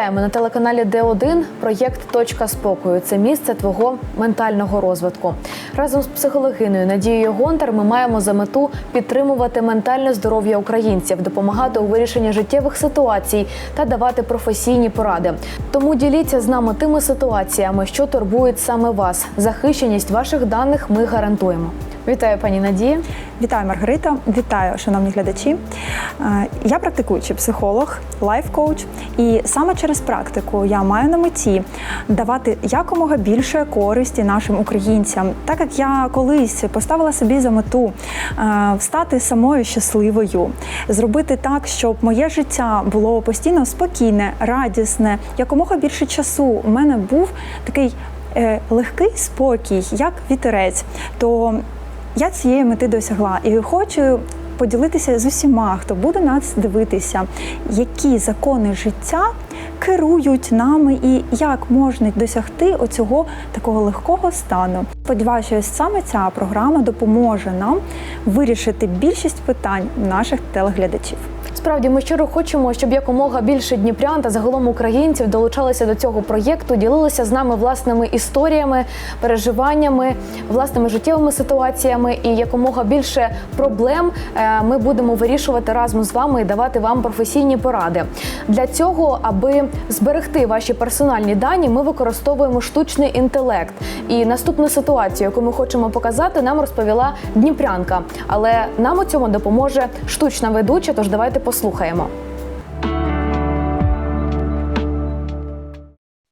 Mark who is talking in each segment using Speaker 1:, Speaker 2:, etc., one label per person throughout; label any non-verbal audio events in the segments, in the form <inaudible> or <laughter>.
Speaker 1: Вітаємо на телеканалі Д1 проєкт Точка спокою. Це місце твого ментального розвитку. Разом з психологиною Надією Гонтар ми маємо за мету підтримувати ментальне здоров'я українців, допомагати у вирішенні життєвих ситуацій та давати професійні поради. Тому діліться з нами тими ситуаціями, що турбують саме вас. Захищеність ваших даних ми гарантуємо. Вітаю, пані Надія.
Speaker 2: Вітаю, Маргарита. Вітаю, шановні глядачі. Е, Я практикуючий психолог, лайф-коуч, і саме через практику я маю на меті давати якомога більше користі нашим українцям, так як я колись поставила собі за мету е, стати самою щасливою, зробити так, щоб моє життя було постійно спокійне, радісне, якомога більше часу. У мене був такий е, легкий спокій, як вітерець. То я цієї мети досягла і хочу поділитися з усіма, хто буде нас дивитися, які закони життя керують нами і як можна досягти оцього такого легкого стану. Сподіваюся, що саме ця програма допоможе нам вирішити більшість питань наших телеглядачів.
Speaker 1: Справді, ми щиро хочемо, щоб якомога більше дніпрян та загалом українців долучалися до цього проєкту, ділилися з нами власними історіями, переживаннями, власними життєвими ситуаціями і якомога більше проблем е, ми будемо вирішувати разом з вами і давати вам професійні поради. Для цього, аби зберегти ваші персональні дані, ми використовуємо штучний інтелект. І наступну ситуацію, яку ми хочемо показати, нам розповіла Дніпрянка. Але нам у цьому допоможе штучна ведуча. Тож давайте послухаємо.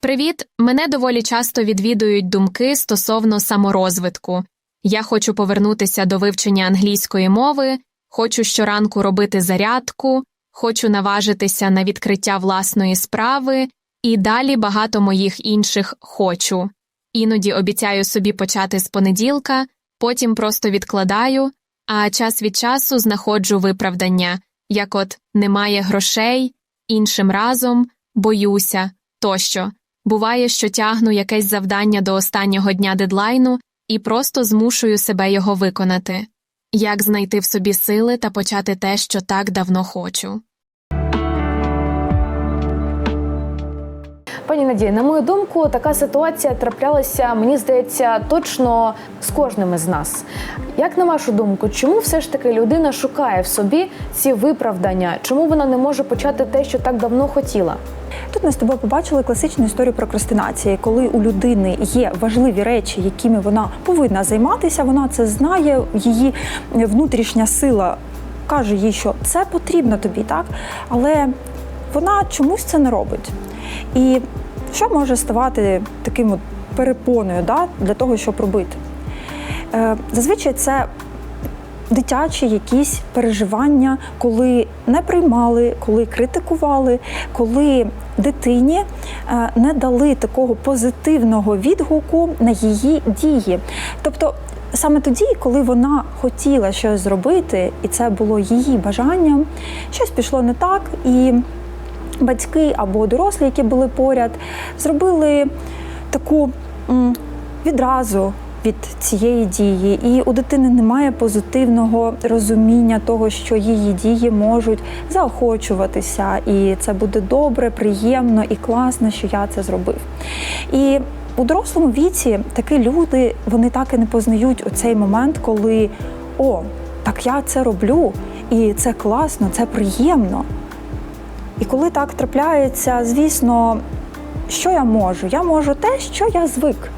Speaker 3: Привіт! Мене доволі часто відвідують думки стосовно саморозвитку. Я хочу повернутися до вивчення англійської мови, хочу щоранку робити зарядку, хочу наважитися на відкриття власної справи і далі багато моїх інших хочу. Іноді обіцяю собі почати з понеділка, потім просто відкладаю, а час від часу знаходжу виправдання, як от немає грошей, іншим разом, боюся тощо. Буває, що тягну якесь завдання до останнього дня дедлайну і просто змушую себе його виконати. Як знайти в собі сили та почати те, що так давно хочу.
Speaker 1: Пані Надія, на мою думку, така ситуація траплялася, мені здається, точно з кожним із нас. Як на вашу думку, чому все ж таки людина шукає в собі ці виправдання? Чому вона не може почати те, що так давно хотіла?
Speaker 2: Тут ми з тобою побачили класичну історію прокрастинації, коли у людини є важливі речі, якими вона повинна займатися. Вона це знає, її внутрішня сила каже їй, що це потрібно тобі, так але вона чомусь це не робить. І що може ставати таким от перепоною да, для того, щоб робити? Е, Зазвичай це дитячі якісь переживання, коли не приймали, коли критикували, коли дитині е, не дали такого позитивного відгуку на її дії. Тобто саме тоді, коли вона хотіла щось зробити, і це було її бажанням, щось пішло не так, і батьки або дорослі, які були поряд, зробили таку відразу від цієї дії, і у дитини немає позитивного розуміння того, що її дії можуть заохочуватися, і це буде добре, приємно і класно, що я це зробив. І у дорослому віці такі люди вони так і не познають оцей момент, коли о, так я це роблю, і це класно, це приємно. І коли так трапляється, звісно, що я можу? Я можу те, що я звик.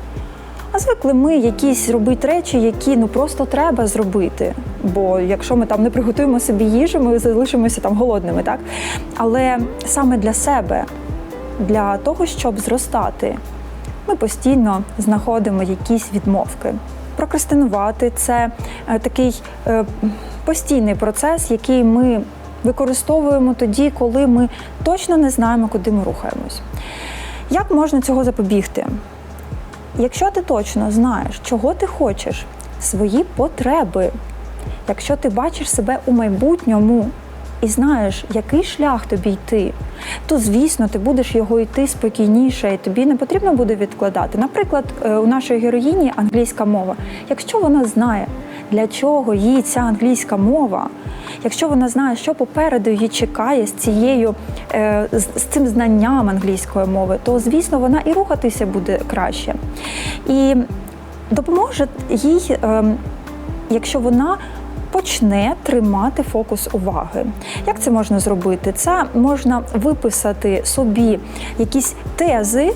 Speaker 2: А звикли ми якісь робити речі, які ну просто треба зробити. Бо якщо ми там не приготуємо собі їжу, ми залишимося там голодними, так? Але саме для себе, для того, щоб зростати, ми постійно знаходимо якісь відмовки. Прокрастинувати це е, такий е, постійний процес, який ми використовуємо тоді, коли ми точно не знаємо, куди ми рухаємось. Як можна цього запобігти? Якщо ти точно знаєш, чого ти хочеш, свої потреби, якщо ти бачиш себе у майбутньому і знаєш, який шлях тобі йти, то звісно ти будеш його йти спокійніше, і тобі не потрібно буде відкладати. Наприклад, е, у нашої героїні англійська мова. Якщо вона знає, для чого їй ця англійська мова. Якщо вона знає, що попереду її чекає з цією е, з, цим знанням англійської мови, то звісно вона і рухатися буде краще. І допоможе їй, е, якщо вона почне тримати фокус уваги. Як це можна зробити? Це можна виписати собі якісь тези.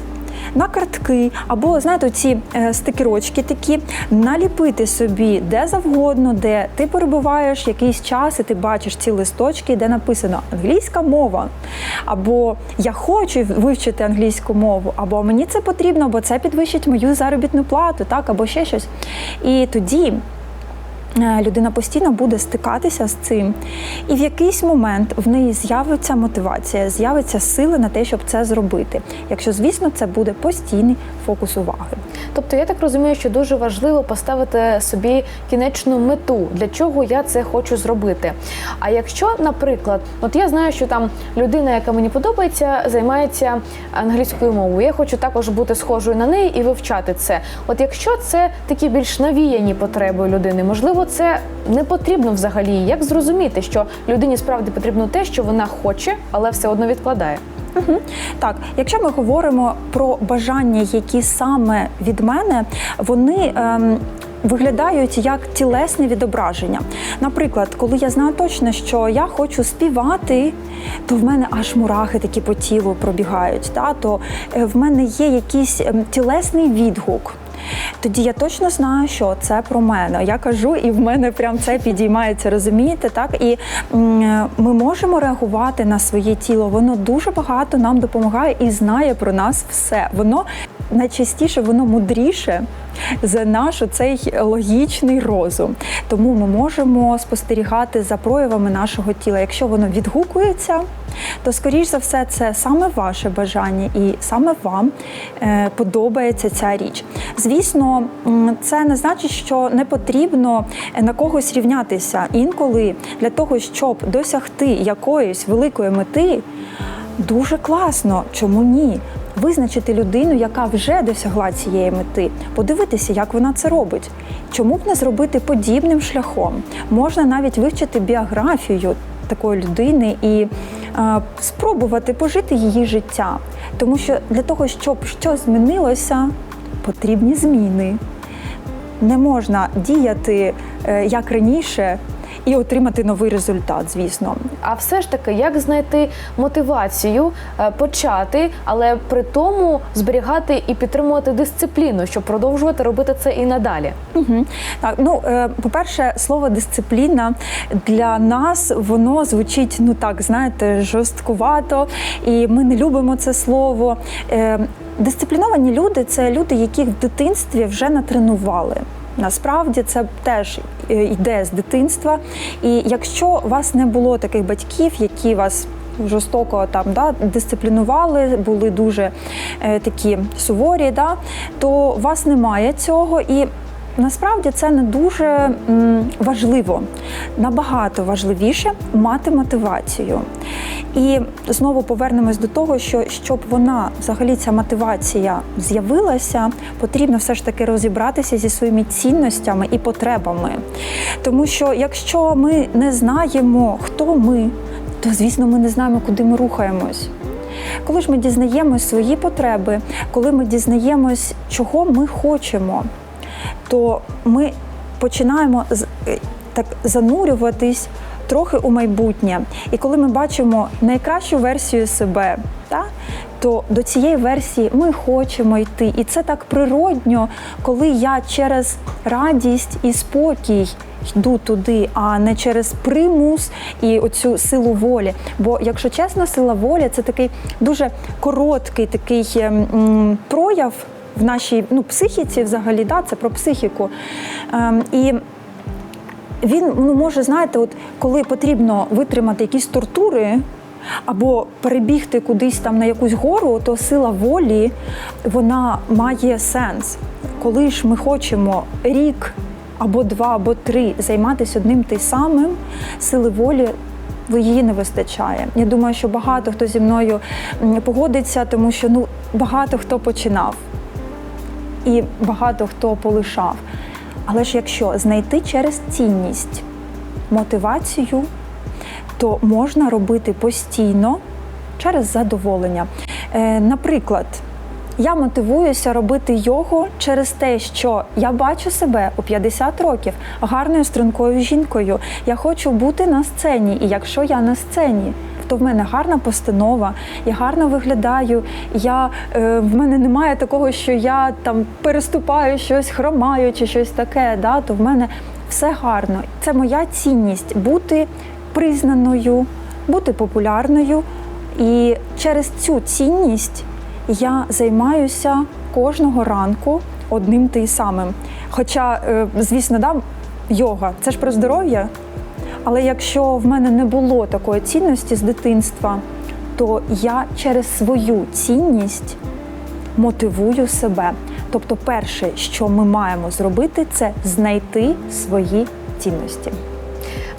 Speaker 2: На картки або знаєте, ці е, стикерочки такі наліпити собі де завгодно, де ти перебуваєш якийсь час, і ти бачиш ці листочки, де написано англійська мова, або я хочу вивчити англійську мову, або мені це потрібно, бо це підвищить мою заробітну плату, так або ще щось. І тоді людина постійно буде стикатися з цим, і в якийсь момент в неї з'явиться мотивація, з'явиться сили на те, щоб це зробити. Якщо, звісно, це буде постійний фокус уваги.
Speaker 1: Тобто я так розумію, що дуже важливо поставити собі кінечну мету, для чого я це хочу зробити. А якщо, наприклад, от я знаю, що там людина, яка мені подобається, займається англійською мовою. Я хочу також бути схожою на неї і вивчати це. От якщо це такі більш навіяні потреби людини, можливо, це не потрібно взагалі. Як зрозуміти, що людині справді потрібно те, що вона хоче, але все одно відкладає?
Speaker 2: Угу. Так, якщо ми говоримо про бажання, які саме від мене, вони. Ем... Виглядають як тілесне відображення. Наприклад, коли я знаю точно, що я хочу співати, то в мене аж мурахи такі по тілу пробігають. Та? То е, в мене є якийсь ем, тілесний відгук. Тоді я точно знаю, що це про мене. Я кажу, і в мене прям це підіймається, розумієте? Так і ми можемо реагувати на своє тіло. Воно дуже багато нам допомагає і знає про нас все. Воно найчастіше воно мудріше за наш цей логічний розум. Тому ми можемо спостерігати за проявами нашого тіла. Якщо воно відгукується, то скоріш за все це саме ваше бажання і саме вам е, подобається ця річ. Звісно, це не значить, що не потрібно на когось рівнятися. Інколи для того, щоб досягти якоїсь великої мети, дуже класно, чому ні? Визначити людину, яка вже досягла цієї мети, подивитися, як вона це робить. Чому б не зробити подібним шляхом? Можна навіть вивчити біографію такої людини і е, спробувати пожити її життя. Тому що для того, щоб щось змінилося, потрібні зміни. Не можна діяти е, як раніше і отримати новий результат, звісно.
Speaker 1: А все ж таки, як знайти мотивацію е, почати, але при тому зберігати і підтримувати дисципліну, щоб продовжувати робити це і надалі?
Speaker 2: Угу. Так, ну е, по-перше, слово дисципліна для нас воно звучить ну так, знаєте, жорсткувато, і ми не любимо це слово. Е, Дисципліновані люди це люди, яких в дитинстві вже натренували. Насправді це теж е, йде з дитинства. І якщо у вас не було таких батьків, які вас жорстоко там да, дисциплінували, були дуже е, такі суворі, да, то у вас немає цього і. Насправді це не дуже важливо. Набагато важливіше мати мотивацію. І знову повернемось до того, що щоб вона взагалі ця мотивація з'явилася, потрібно все ж таки розібратися зі своїми цінностями і потребами. Тому що якщо ми не знаємо, хто ми, то звісно ми не знаємо, куди ми рухаємось. Коли ж ми дізнаємось свої потреби, коли ми дізнаємось, чого ми хочемо, то ми починаємо е, так занурюватись трохи у майбутнє. І коли ми бачимо найкращу версію себе, та, то до цієї версії ми хочемо йти. І це так природньо, коли я через радість і спокій. Йду туди, а не через примус і оцю силу волі. Бо, якщо чесно, сила волі це такий дуже короткий такий ем, прояв в нашій ну, психіці, взагалі, да, це про психіку. Ем, і він ну, може, знаєте, от коли потрібно витримати якісь тортури. Або перебігти кудись там на якусь гору, то сила волі вона має сенс. Коли ж ми хочемо рік або два, або три займатися одним тим самим, сили волі її не вистачає. Я думаю, що багато хто зі мною погодиться, тому що ну багато хто починав і багато хто полишав. Але ж якщо знайти через цінність мотивацію, то можна робити постійно через задоволення. Е, наприклад, я мотивуюся робити йогу через те, що я бачу себе у 50 років гарною стрункою жінкою. Я хочу бути на сцені, і якщо я на сцені, то в мене гарна постанова, я гарно виглядаю. Я, е, в мене немає такого, що я там переступаю щось, хромаю чи щось таке. Да? То в мене все гарно. Це моя цінність бути признаною, бути популярною. І через цю цінність я займаюся кожного ранку одним та самим. Хоча, е, звісно, да, йога це ж про здоров'я. Але якщо в мене не було такої цінності з дитинства, то я через свою цінність мотивую себе. Тобто, перше, що ми маємо зробити, це знайти свої цінності.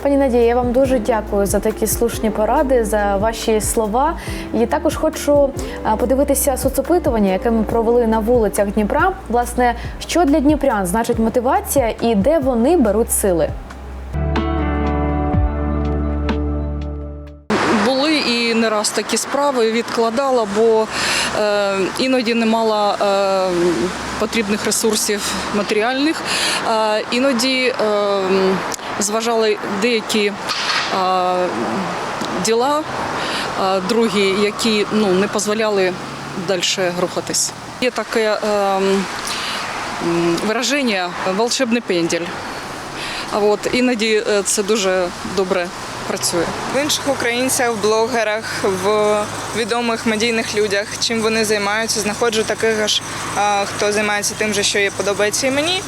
Speaker 1: Пані Надія, я вам дуже дякую за такі слушні поради, за ваші слова. І також хочу подивитися соцопитування, яке ми провели на вулицях Дніпра. Власне, що для дніпрян значить мотивація і де вони беруть сили.
Speaker 4: Раз такі справи відкладала, бо е, іноді не мала е, потрібних ресурсів матеріальних. Е, іноді зважали деякі діла, другі, які ну, не дозволяли далі рухатись. Є таке вираження волшебний пендель. А от іноді це дуже добре працює.
Speaker 5: В інших українцях, в блогерах, в відомих медійних людях, чим вони займаються, знаходжу таких аж, хто займається тим же, що і подобається і мені.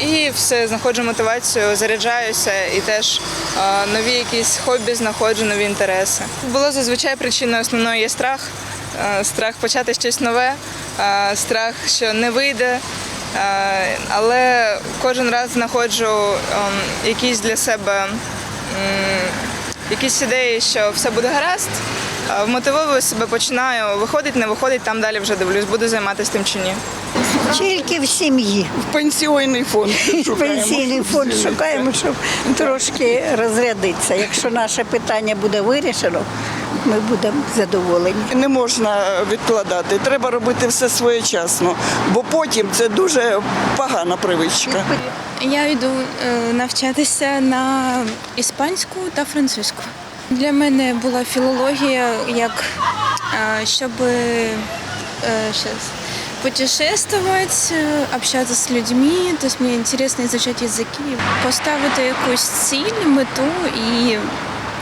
Speaker 5: І все, знаходжу мотивацію, заряджаюся і теж нові якісь хобі знаходжу, нові інтереси. Було зазвичай причиною основною є страх. Страх почати щось нове, страх, що не вийде. Але кожен раз знаходжу ем, якісь для себе якісь ідеї, що все буде гаразд. Е, Вмотивовую себе, починаю. Виходить, не виходить, там далі вже дивлюсь, буду займатися тим чи ні.
Speaker 6: Тільки в сім'ї.
Speaker 7: Пенсійний фонд <laughs> шукаємо.
Speaker 6: Пенсійний фонд шукаємо, щоб трошки розрядитися. Якщо наше питання буде вирішено, ми будемо задоволені.
Speaker 7: Не можна відкладати, треба робити все своєчасно, бо потім це дуже погана привичка.
Speaker 8: Я йду е, навчатися на іспанську та французьку. Для мене була філологія як е, щоб е, путешествовать, общаться з людьми, тобто мені цікаво изучать язики, поставити якусь ціль, мету і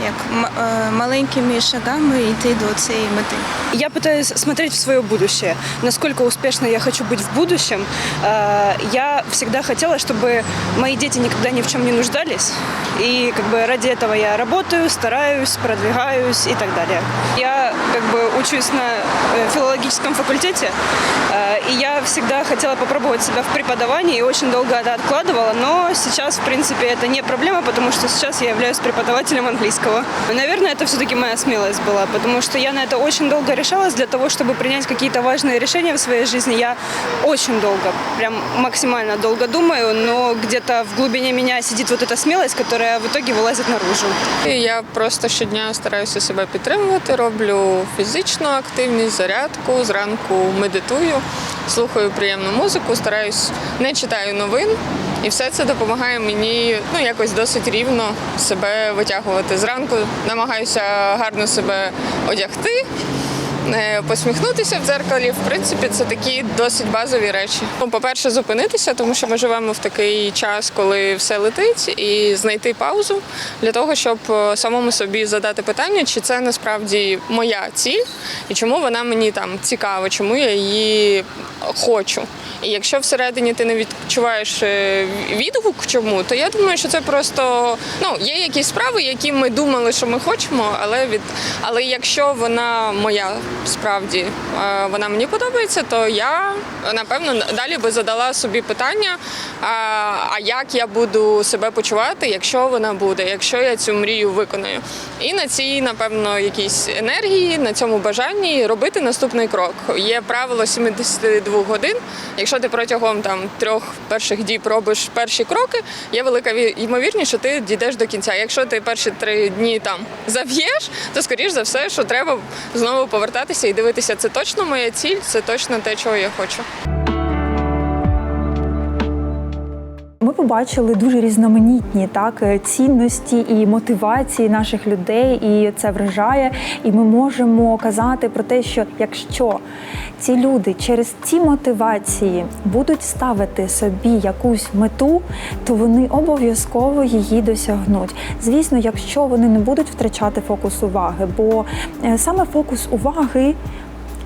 Speaker 8: як м- е, маленькими шагами йти до цієї мети.
Speaker 9: Я пытаюсь смотреть в свое будущее, насколько успешно я хочу быть в будущем. Э, Я всегда хотела, чтобы мои дети никогда ни в чем не нуждались. И как бы ради этого я работаю, стараюсь, продвигаюсь и так далее. Я как бы учусь на э, филологическом факультете, э, и я всегда хотела попробовать себя в преподавании и очень долго это откладывала, но сейчас, в принципе, это не проблема, потому что сейчас я являюсь преподавателем английского. Наверное, это все-таки моя смелость была, потому что я на это очень долго решалась для того, чтобы принять какие-то важные решения в своей жизни. Я очень долго, прям максимально долго думаю, но где-то в глубине меня сидит вот эта смелость, которая в итоге вылазит наружу.
Speaker 10: І Я просто щодня стараюся себе підтримувати, роблю фізичну активність, зарядку, зранку медитую, слухаю приємну музику, стараюсь не читаю новин. І все це допомагає мені ну якось досить рівно себе витягувати. Зранку намагаюся гарно себе одягти. Е, Посміхнутися в дзеркалі, в принципі, це такі досить базові речі. Ну, по-перше, зупинитися, тому що ми живемо в такий час, коли все летить, і знайти паузу для того, щоб е, самому собі задати питання, чи це насправді моя ціль, і чому вона мені там цікава, чому я її хочу. І якщо всередині ти не відчуваєш е, відгук чому, то я думаю, що це просто ну є якісь справи, які ми думали, що ми хочемо, але від але якщо вона моя справді е, вона мені подобається, то я напевно далі би задала собі питання: а, а як я буду себе почувати, якщо вона буде, якщо я цю мрію виконаю. І на цій, напевно, якійсь енергії, на цьому бажанні робити наступний крок. Є правило 72 годин. Якщо ти протягом там трьох перших діб робиш перші кроки, є велика ймовірність, що ти дійдеш до кінця. Якщо ти перші три дні там зав'єш, то скоріш за все, що треба знову повертатися і дивитися, це точно моя ціль, це точно те, чого я хочу.
Speaker 2: Ми побачили дуже різноманітні так е, цінності і мотивації наших людей, і це вражає. І ми можемо казати про те, що якщо ці люди через ці мотивації будуть ставити собі якусь мету, то вони обов'язково її досягнуть. Звісно, якщо вони не будуть втрачати фокус уваги, бо е, саме фокус уваги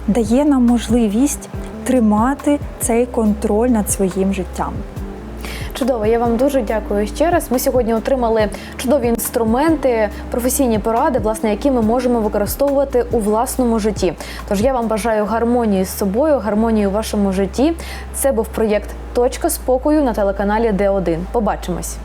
Speaker 2: дає нам можливість тримати цей контроль над своїм життям.
Speaker 1: Чудово, я вам дуже дякую ще раз. Ми сьогодні отримали чудові інструменти, професійні поради, власне, які ми можемо використовувати у власному житті. Тож я вам бажаю гармонії з собою, гармонії у вашому житті. Це був проєкт Точка спокою на телеканалі Д1. Побачимось.